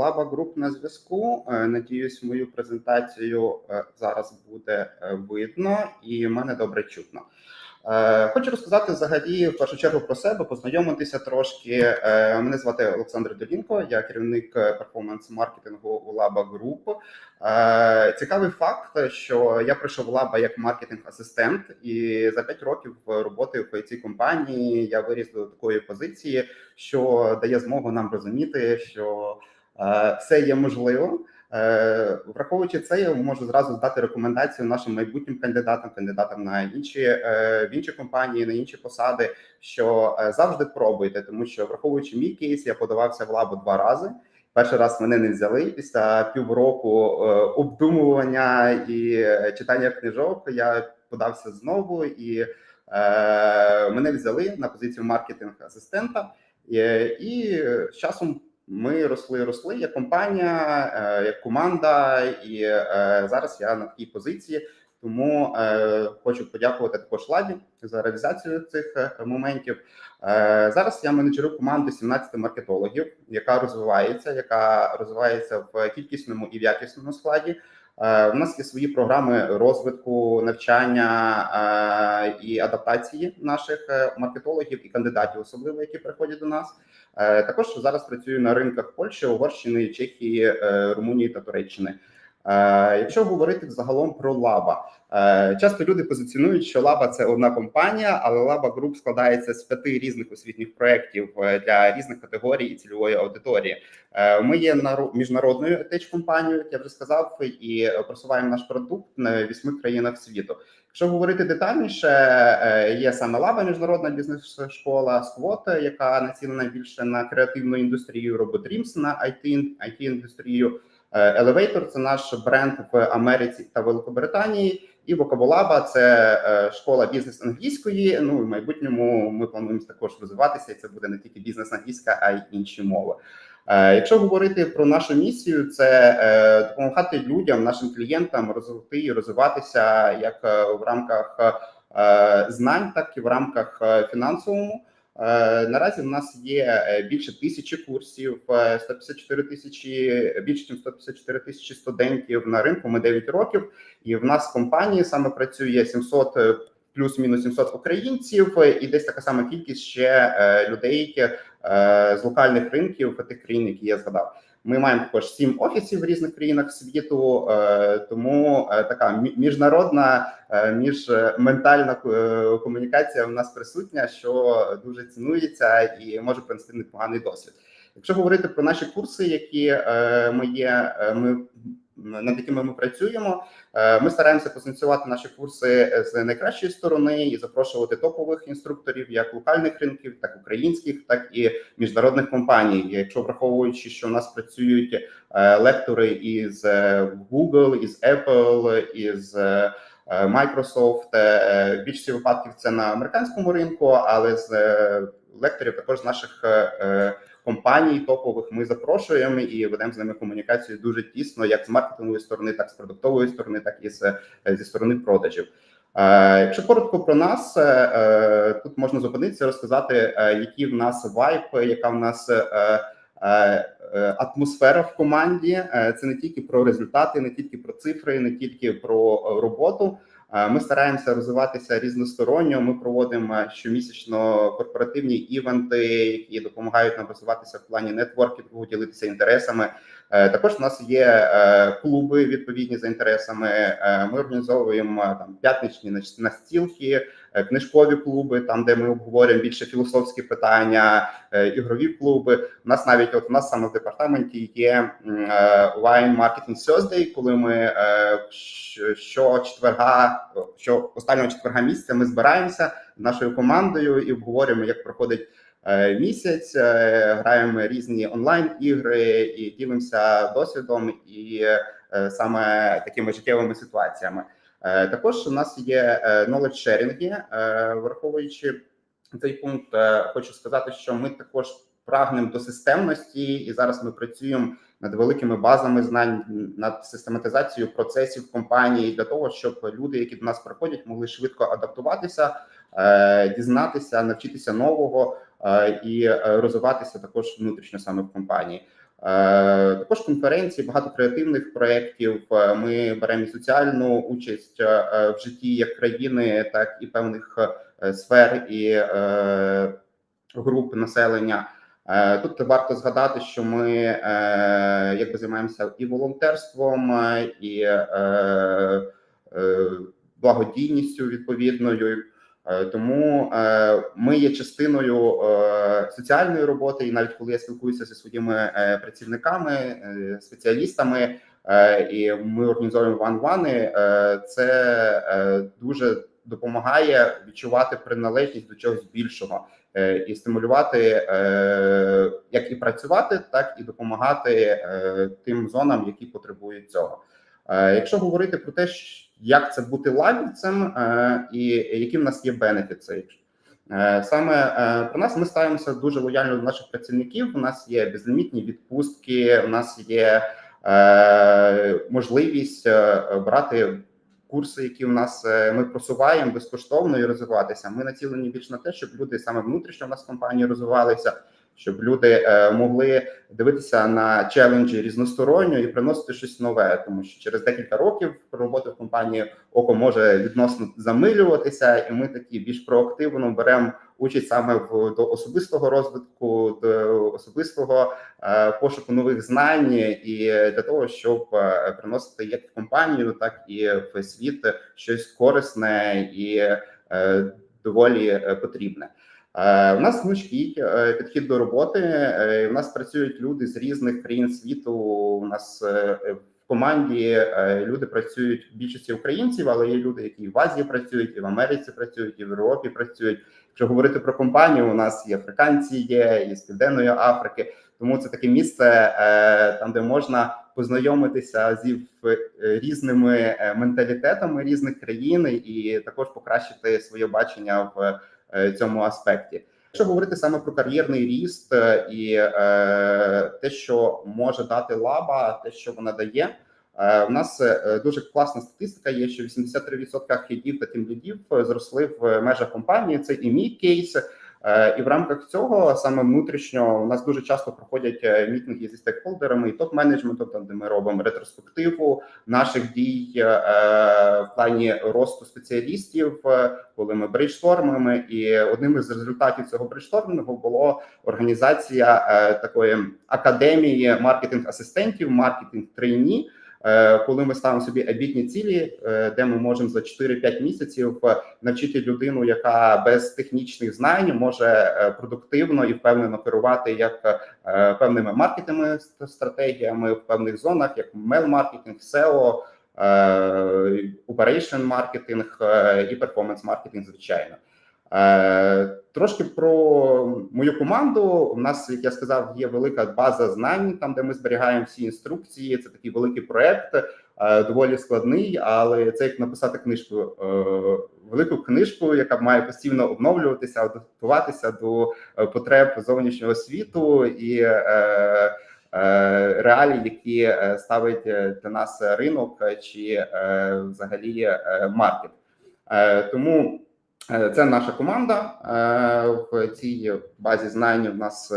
Лаба Груп на зв'язку. Е, Надіюсь, мою презентацію е, зараз буде е, видно і мене добре чутно. Хочу розказати взагалі в першу чергу про себе, познайомитися трошки. Мене звати Олександр Долінко, я керівник перформанс-маркетингу у Лаба Груп. Цікавий факт, що я прийшов в Лаба як маркетинг-асистент, і за 5 років роботи в цій компанії я виріс до такої позиції, що дає змогу нам розуміти, що е, все є можливо. Е, Враховуючи це, я можу зразу здати рекомендацію нашим майбутнім кандидатам, кандидатам на інші е, в інші компанії, на інші посади, що е, завжди пробуйте, тому що враховуючи мій кейс, я подавався в лабу два рази. Перший раз мене не взяли після півроку обдумування і читання книжок. Я подався знову, і мене взяли на позицію маркетинг-асистента. І, і з часом ми росли, росли як компанія, е, як команда, і е, зараз я на такій позиції. Тому е, хочу подякувати також Ладі за реалізацію цих е, моментів. Е, зараз я менеджерю команди 17 маркетологів, яка розвивається, яка розвивається в кількісному і в якісному складі. Е, У нас є свої програми розвитку, навчання е, і адаптації наших е, маркетологів і кандидатів, особливо які приходять до нас. Е, Також зараз працюю на ринках Польщі, Угорщини, Чехії, е, Румунії та Туреччини. Е, Якщо говорити загалом про Лаба, е, часто люди позиціонують, що Лаба це одна компанія, але Лаба Груп складається з п'яти різних освітніх проєктів е, для різних категорій і цільової аудиторії. Е, Ми є наро- міжнародною it компанією, як я вже сказав, і просуваємо наш продукт на вісьми країнах світу. Якщо говорити детальніше, е, є саме Лаба, міжнародна бізнес-школа, Сквот, яка націлена більше на креативну індустрію, Robotrіms на IT індустрію. Е, Elevator – це наш бренд в Америці та Великобританії, і Vocabulaba – це е, школа бізнес англійської. Ну і в майбутньому ми плануємо також розвиватися, і це буде не тільки бізнес англійська, а й інші мови. Е, Якщо говорити про нашу місію, це допомагати людям, нашим клієнтам розвити і розвиватися як в рамках знань, так і в рамках фінансовому. Е, Наразі в нас є е, більше тисячі курсів, е, 154 тисячі, більше ніж 154 тисячі студентів на ринку. Ми 9 років, і в нас в компанії саме працює 700 е, плюс-мінус 700 українців, е, і десь така сама кількість ще е, людей е, з локальних ринків тих країн, які я згадав. Ми маємо також сім офісів в різних країнах світу, е, тому е, така міжнародна е, міжментальна комунікація в нас присутня, що дуже цінується і може принести непоганий досвід. Якщо говорити про наші курси, які ми є, ми над якими ми працюємо, е, ми стараємося позиціювати наші курси з найкращої сторони і запрошувати топових інструкторів, як локальних ринків, так українських, так і міжнародних компаній. Якщо враховуючи, що у нас працюють е, лектори із е, Google, із Apple, із е, Microsoft, е, в більшості випадків це на американському ринку, але з е, лекторів також з наших е, е, компаній топових ми запрошуємо і ведемо з ними комунікацію дуже тісно, як з маркетингової сторони, так і з продуктової сторони, так і з, е, зі сторони продажів. Е, Якщо коротко про нас, е, тут можна зупинитися, розказати, які в нас вайп, яка в нас атмосфера в команді. Це не тільки про результати, не тільки про цифри, не тільки про роботу. Е, Ми стараємося розвиватися різносторонньо. Ми проводимо щомісячно корпоративні івенти, які допомагають нам розвиватися в плані нетворкінгу, ділитися інтересами. Е, Також у нас є е, клуби відповідні за інтересами. Ми організовуємо там п'ятничні настілки, книжкові клуби, там де ми обговорюємо більше філософські питання, е, ігрові клуби. У нас навіть от у нас саме в департаменті є м, е, Wine Marketing Thursday, коли ми е, щ- щочетверга, що останнього четверга місяця ми збираємося з нашою командою і обговорюємо, як проходить е, місяць. е, Граємо різні онлайн ігри і ділимося досвідом і е, саме такими життєвими ситуаціями. Е, Також у нас є е, knowledge sharing, е, враховуючи цей пункт, хочу сказати, що ми також прагнемо до системності, і зараз ми працюємо над великими базами знань, над систематизацією процесів компанії для того, щоб люди, які до нас приходять, могли швидко адаптуватися, дізнатися, навчитися нового і розвиватися також внутрішньо саме в компанії. Е, Також конференції, багато креативних проєктів. Е, Ми беремо і соціальну участь е, в житті як країни, так і певних сфер і груп населення. Тут варто згадати, що ми якби займаємося і волонтерством, і благодійністю відповідною. Е, Тому е, ми є частиною е, соціальної роботи, і навіть коли я спілкуюся зі своїми працівниками, спеціалістами, і ми організовуємо ван-вани, це дуже допомагає відчувати приналежність до чогось більшого і стимулювати як і працювати, так і допомагати тим зонам, які потребують цього. Якщо говорити про те, щ- як це бути лабівцем, е, і які в нас є бенефіти, Е, саме е, про нас ми ставимося дуже лояльно до наших працівників. У нас є безлімітні відпустки, у нас є можливість брати курси, які у нас ми просуваємо безкоштовно і розвиватися. Ми націлені більш на те, щоб люди саме внутрішньо в нас в компанії розвивалися, щоб люди е, могли дивитися на челенджі різносторонньо і приносити щось нове, тому що через декілька років роботи в компанії око може відносно замилюватися, і ми такі більш проактивно беремо участь саме в до особистого розвитку, до особистого е, пошуку нових знань, і для того, щоб е, приносити як в компанію, так і в світ щось корисне і доволі потрібне. Е, У нас гнучкий е, підхід до роботи. Е, У нас працюють люди з різних країн світу. У нас в команді люди працюють в більшості українців, але є люди, які і в Азії працюють, і в Америці працюють, і в Європі працюють. Якщо говорити про компанію, у нас і африканці є, і з південної Африки. Тому це таке місце, там де можна познайомитися зі різними менталітетами різних країн, і також покращити своє бачення в цьому аспекті. Якщо говорити саме про кар'єрний ріст е, і е, те, що може дати лаба, те, що вона дає. е, У нас е, дуже класна статистика є, що 83% хідів та тімлідів зросли в межах компанії. Це і мій кейс. Е, І в рамках цього саме внутрішньо у нас дуже часто проходять е, мітинги зі стейкхолдерами і топ-менеджментом, там де ми робимо ретроспективу наших дій е, в плані росту спеціалістів, коли ми брейнштормимо. І одним із результатів цього брейнштормингу було організація такої академії маркетинг-асистентів, маркетинг-трейні. Е, Коли ми ставимо собі амбітні цілі, е, де ми можемо за 4-5 місяців е, навчити людину, яка без технічних знань може е, продуктивно і впевнено керувати як е, певними маркетинговими стратегіями в певних зонах, як мейл-маркетинг, SEO, е, operation маркетинг е, і перформанс маркетинг, звичайно. Е, Трошки про мою команду. У нас, як я сказав, є велика база знань, там де ми зберігаємо всі інструкції. Це такий великий проект, е, доволі складний, але це як написати книжку, е, велику книжку, яка має постійно обновлюватися, адаптуватися до потреб зовнішнього світу і реалій, які ставить для нас ринок чи взагалі маркет. Тому це наша команда е, в цій базі знань. У нас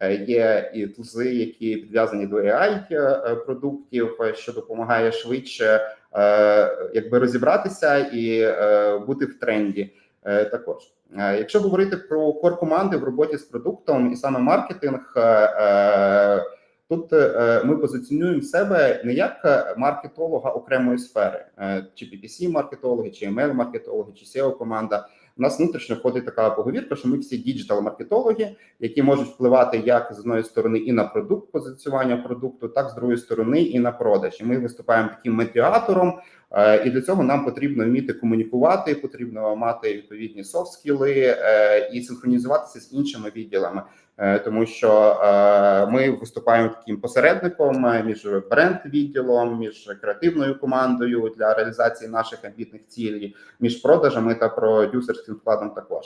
е, є і тузи, які підв'язані до AI е, продуктів, е, що допомагає швидше е, якби розібратися і е, бути в тренді. Е, Також, Е, якщо говорити про кор команди в роботі з продуктом і саме маркетинг. е, е, Тут е, ми позиціонуємо себе не як е, маркетолога окремої сфери, е, чи PPC маркетологи, чи email маркетологи, чи SEO команда. У нас внутрішньо входить така поговірка, що ми всі діджитал маркетологи, які можуть впливати як з одної сторони і на продукт позиціонування продукту, так з другої сторони і на продаж. І ми виступаємо таким медіатором. Е, І для цього нам потрібно вміти комунікувати, потрібно мати відповідні софт-скіли е, і синхронізуватися з іншими відділами. Е, тому що е, ми виступаємо таким посередником е, між бренд-відділом, між креативною командою для реалізації наших амбітних цілей, між продажами та продюсерським складом. Також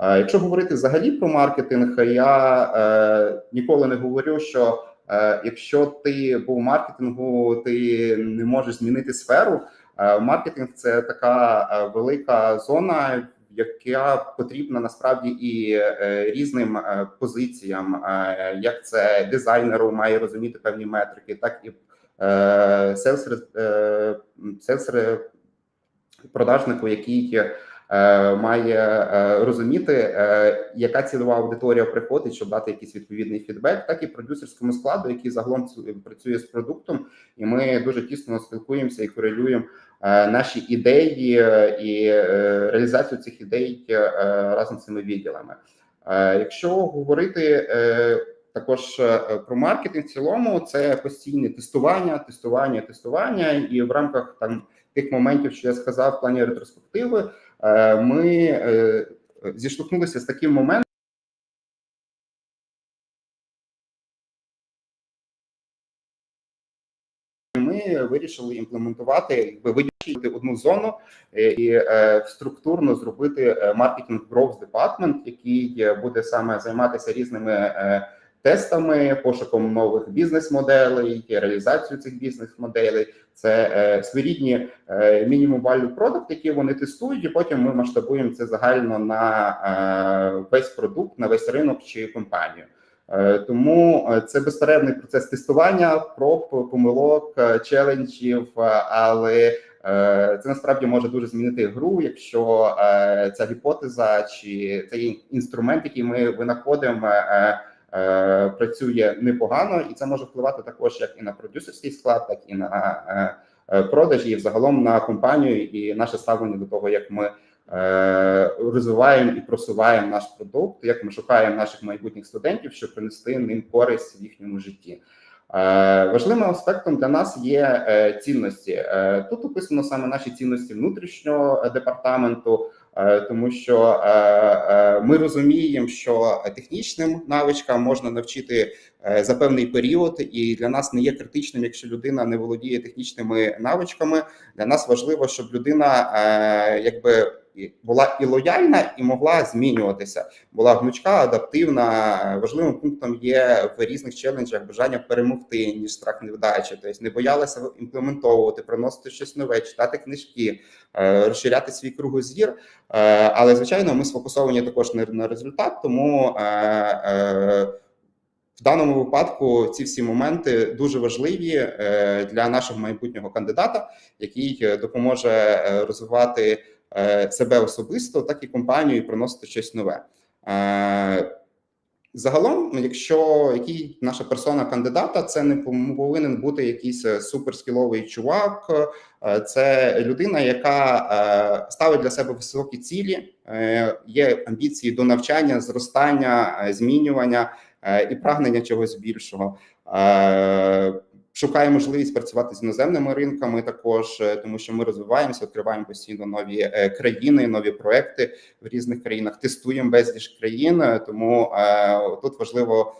якщо говорити взагалі про маркетинг, я ніколи не говорю, що якщо ти був маркетингу, ти не можеш змінити сферу. Маркетинг це така велика зона, яка потрібна насправді і е, різним е, позиціям, е, як це дизайнеру має розуміти певні метрики, так і селс, продажнику, який має розуміти, яка цільова аудиторія приходить, щоб дати якийсь відповідний фідбек, так і продюсерському складу, який загалом працює з продуктом, і ми дуже тісно спілкуємося і корелюємо наші ідеї е, і е, реалізацію цих ідей е, разом з цими відділами. Е, Якщо говорити е, також е, про маркетинг, в цілому це постійне тестування, тестування, тестування, і в рамках там тих моментів, що я сказав в плані ретроспективи, е, ми е, зіштовхнулися з таким моментом. Ми вирішили імплементувати, якби одну зону е, і е, структурно зробити е, маркетинг growth департмент, який буде саме займатися різними тестами, пошуком нових бізнес-моделей, реалізацією цих бізнес-моделей. Це своєрідні мінімум value продукт, які вони тестують, і потім ми масштабуємо це загально на весь продукт, на весь ринок чи компанію. Тому це безперервний процес тестування, проб, помилок, челенджів, але це насправді може дуже змінити гру, якщо е, ця гіпотеза чи цей інструмент, який ми винаходимо, е, е, працює непогано, і це може впливати також як і на продюсерський склад, так і на е, е, продажі, і взагалом на компанію, і наше ставлення до того, як ми е, розвиваємо і просуваємо наш продукт, як ми шукаємо наших майбутніх студентів, щоб принести ним користь в їхньому житті. Е, Важливим аспектом для нас є е, цінності. Е, Тут описано саме наші цінності внутрішнього департаменту, тому що ми розуміємо, що технічним навичкам можна навчити за певний період, і для нас не є критичним, якщо людина не володіє технічними навичками. Для нас важливо, щоб людина якби і була і лояльна, і могла змінюватися. Була гнучка, адаптивна. Важливим пунктом є в різних челенджах бажання перемогти, ніж страх невдачі. Тобто не боялася імплементовувати, приносити щось нове, читати книжки, е, розширяти свій кругозір. Е, Але звичайно, ми сфокусовані також на на результат, тому. е, в даному випадку ці всі моменти дуже важливі для нашого майбутнього кандидата, який допоможе розвивати себе особисто, так і компанію, і приносити щось нове. Е, Загалом, якщо який наша персона кандидата, це не повинен бути якийсь е, суперскіловий чувак, е, це людина, яка е, ставить для себе високі цілі, е, є амбіції до навчання, зростання, е, змінювання е, і прагнення чогось більшого. Шукає можливість працювати з іноземними ринками, також е, тому, що ми розвиваємося, відкриваємо постійно нові е, країни, нові проекти в різних країнах. Тестуємо безліч країн. е, Тому тут важливо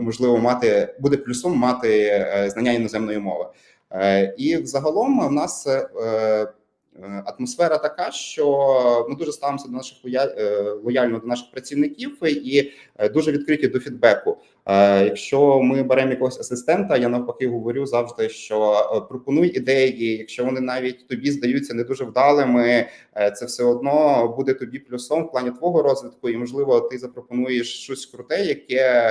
можливо мати буде плюсом мати знання іноземної мови. І взагалом в нас атмосфера така, що ми дуже ставимося до наших лояльно до наших працівників і дуже відкриті до фідбеку. Е, Якщо ми беремо якогось асистента, я навпаки говорю завжди, що е, пропонуй ідеї, якщо вони навіть тобі здаються не дуже вдалими, е, це все одно буде тобі плюсом в плані твого розвитку, і можливо, ти запропонуєш щось круте, яке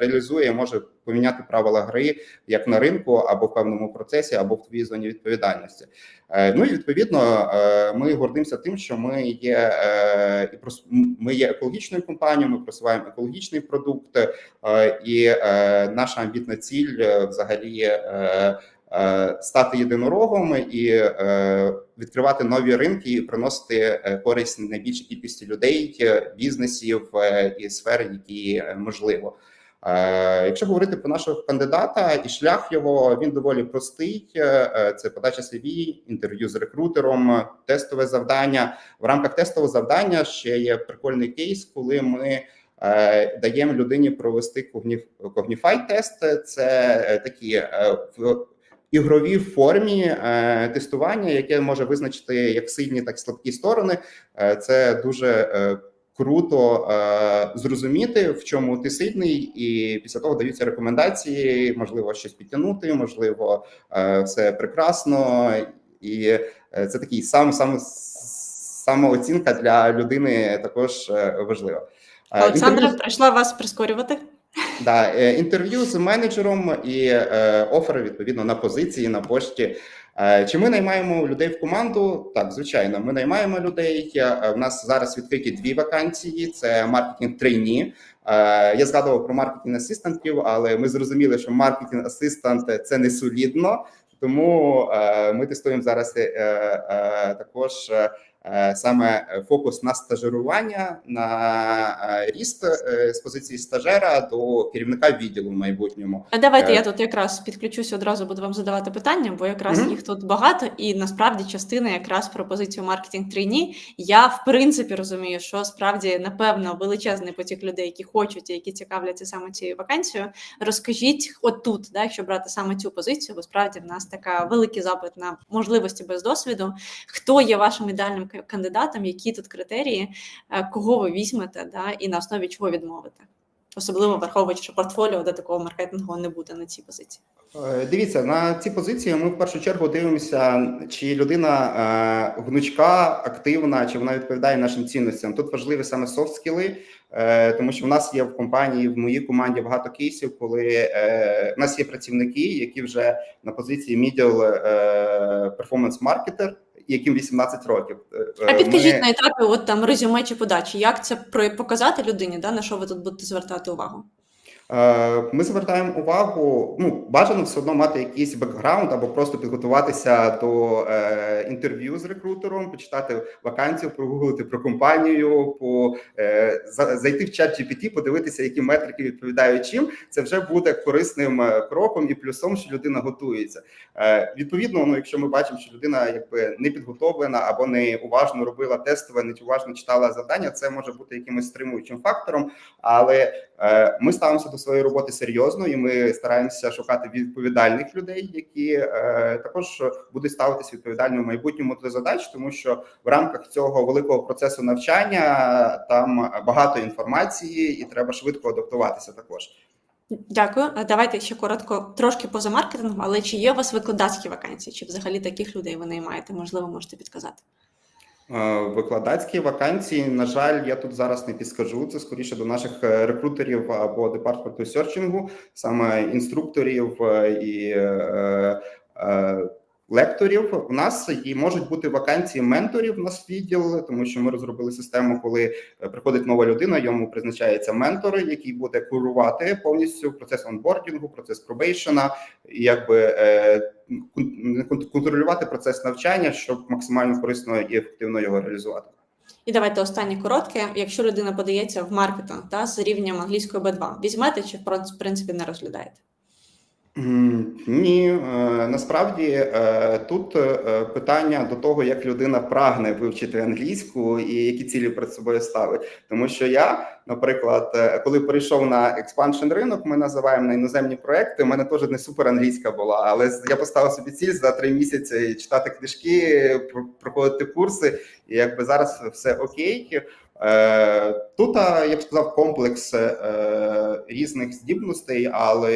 реалізує, може поміняти правила гри як на ринку, або в певному процесі, або в твоїй зоні відповідальності. Ну і відповідно, ми гордимося тим, що ми є ми є екологічною компанією. Ми просуваємо екологічний продукт, і е, наша амбітна ціль е, взагалі. е, Стати єдинорогом і відкривати нові ринки і приносити користь найбільшій кількості людей, бізнесів і сфер, які можливо. Якщо говорити про нашого кандидата і шлях його, він доволі простий. Це подача CV, інтерв'ю з рекрутером, тестове завдання. В рамках тестового завдання ще є прикольний кейс, коли ми даємо людині провести когніфай тест. Це е, такі е, в ігровій формі е, тестування, яке може визначити як сильні, так і слабкі сторони. Е, Це дуже е, круто е, зрозуміти, в чому ти сильний, і після того даються рекомендації, можливо, щось підтягнути, можливо, е, все прекрасно, і е, це такий сам сам самооцінка для людини також е, важлива. Олександра, інтерв'ю- прийшла вас прискорювати. Да, е, інтерв'ю з менеджером і е, офери відповідно на позиції на пошті. Е, Чи ми наймаємо людей в команду? Так, звичайно, ми наймаємо людей. У нас зараз відкриті дві вакансії: це маркетинг трейні. Я згадував про маркетинг асистентів, але ми зрозуміли, що маркетинг асистент це не солідно. Тому ми тестуємо зараз також саме фокус на стажирування, на е, ріст е, з позиції стажера до керівника відділу в майбутньому. А давайте Е. я тут якраз підключуся одразу, буду вам задавати питання, бо якраз Мгм. їх тут багато, і насправді частина якраз про позицію маркетинг трейні. Я в принципі розумію, що справді напевно величезний потік людей, які хочуть і які цікавляться саме цією вакансією. Розкажіть, от тут, да, якщо брати саме цю позицію, бо справді в нас така великий запит на можливості без досвіду. Хто є вашим ідеальним к- кандидатом? Які тут критерії, е, кого ви візьмете, да, і на основі чого відмовите? Особливо враховуючи, що портфоліо де такого маркетингу не буде на цій позиції. Е, Дивіться на ці позиції. Ми в першу чергу дивимося, чи людина е, гнучка, активна, чи вона відповідає нашим цінностям. Тут важливі саме софт-скіли, тому що в нас є в компанії, в моїй команді багато кейсів, коли в нас є працівники, які вже на позиції middle performance marketer, яким 18 років. Е, А підкажіть ми- на етапі, от там резюме чи подачі, як це показати людині, да, на що ви тут будете звертати увагу? Е, Ми звертаємо увагу. Ну бажано все одно мати якийсь бекграунд або просто підготуватися до е, інтерв'ю з рекрутером, почитати вакансію, прогуглити про компанію, по е, за- зайти в чат GPT, подивитися, які метрики відповідають чим. Це вже буде корисним е, кроком і плюсом, що людина готується. Е, відповідно, ну якщо ми бачимо, що людина якби не підготовлена або не уважно робила тестове, не уважно читала завдання, це може бути якимось стримуючим фактором, але Ми ставимося до своєї роботи серйозно, і ми стараємося шукати відповідальних людей, які е, також будуть ставитися відповідально в майбутньому до задач, тому що в рамках цього великого процесу навчання там багато інформації, і треба швидко адаптуватися. Також Дякую. Давайте ще коротко, трошки поза маркетингом, але чи є у вас викладацькі вакансії, чи взагалі таких людей ви наймаєте? Можливо, можете підказати. Е, викладацькі вакансії, на жаль, я тут зараз не підскажу. Це скоріше до наших е, рекрутерів або департаменту серчингу, саме інструкторів е, і лекторів. У нас і можуть бути вакансії менторів. У нас відділ, тому що ми розробили систему, коли е, приходить нова людина, йому призначається ментор, який буде курувати повністю процес онбордінгу, процес пробейшена, і якби е, кон- кон- контролювати процес навчання, щоб максимально корисно і ефективно його реалізувати. І давайте останнє коротке. Якщо людина подається в маркетинг та з рівнем англійської B2, візьмете чи в принципі не розглядаєте? Ні, е, насправді е, тут е, питання до того, як людина прагне вивчити англійську і які цілі перед собою ставить. Тому що я, наприклад, коли перейшов на експаншн ринок, ми називаємо на іноземні проекти. У мене теж не супер англійська була, але я поставив собі ціль за три місяці читати книжки, про- проходити курси, і якби зараз все окей. Е, Тут я б сказав комплекс е, різних здібностей, але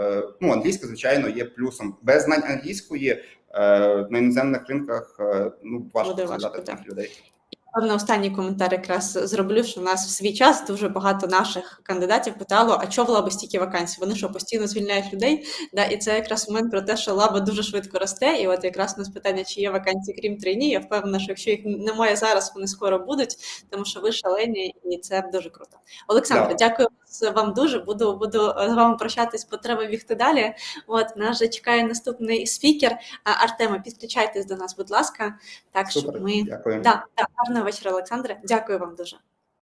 е, ну, англійська, звичайно, є плюсом. Без знань англійської е, на іноземних ринках е, ну важко, згадати таких людей. Певно, останній коментар якраз зроблю, що в нас в свій час дуже багато наших кандидатів питало, а чого в лаби стільки вакансій? Вони що постійно звільняють людей? Да, і це якраз момент про те, що лаба дуже швидко росте. І от якраз у нас питання, чи є вакансії, крім трейні. Я впевнена, що якщо їх немає зараз, вони скоро будуть, тому що ви шалені, і це дуже круто. Олександре, Да. дякую вам дуже. Буду буду з вами прощатись, бо треба бігти далі. От нас вже чекає наступний спікер. Артема, підключайтесь до нас, будь ласка. Так Супер, щоб ми дякую. Да, да, гарного вечора, Олександре. Дякую вам дуже.